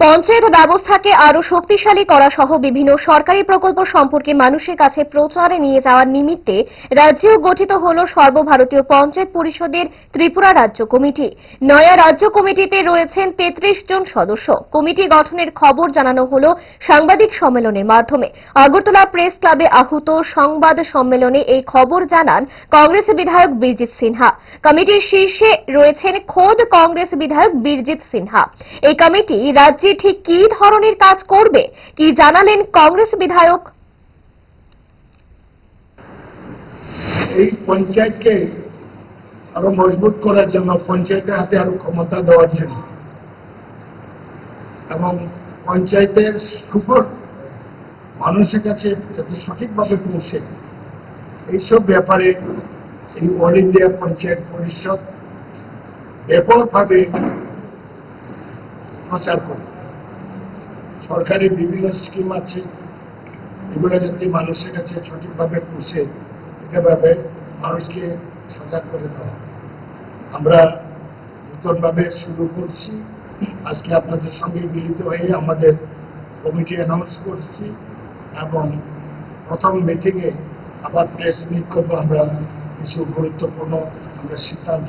পঞ্চায়েত ব্যবস্থাকে আরও শক্তিশালী করা সহ বিভিন্ন সরকারি প্রকল্প সম্পর্কে মানুষের কাছে প্রচারে নিয়ে যাওয়ার নিমিত্তে রাজ্যেও গঠিত হল সর্বভারতীয় পঞ্চায়েত পরিষদের ত্রিপুরা রাজ্য কমিটি। নয়া রাজ্য কমিটিতে রয়েছেন তেত্রিশ জন সদস্য। কমিটি গঠনের খবর জানানো হল সাংবাদিক সম্মেলনের মাধ্যমে। আগরতলা প্রেস ক্লাবে আহুত সংবাদ সম্মেলনে এই খবর জানান কংগ্রেস বিধায়ক বীরজিৎ সিনহা। কমিটির শীর্ষে রয়েছেন খোদ কংগ্রেস বিধায়ক বীরজিৎ সিনহা। এই কমিটি রাজ্যে ঠিক কী ধরনের কাজ করবে? কি জানালেন কংগ্রেস বিধায়ক? এই পঞ্চায়েতকে আরও মজবুত করার জন্য, পঞ্চায়েতের হাতে আরও ক্ষমতা দেওয়ার জন্য। এবং পঞ্চায়েতের সুফল মানুষের কাছে যাতে সঠিকভাবে পৌঁছে, এইসব ব্যাপারে এই অল ইন্ডিয়া পঞ্চায়েত পরিষদ ব্যাপকভাবে প্রচার করে সরকারি বিভিন্ন স্কিম আছে। এগুলো যাতে মানুষের কাছে সঠিকভাবে পৌঁছে এভাবে মানুষকে সজাগ করে দেওয়া আমরা নতুনভাবে শুরু করছি। আজকে আপনাদের সঙ্গে মিলিত হয়ে আমাদের কমিটি অ্যানাউন্স করছি এবং প্রথম মিটিংয়ে আবার প্রেস মিট করব আমরা। কিছু গুরুত্বপূর্ণ আমরা সিদ্ধান্ত।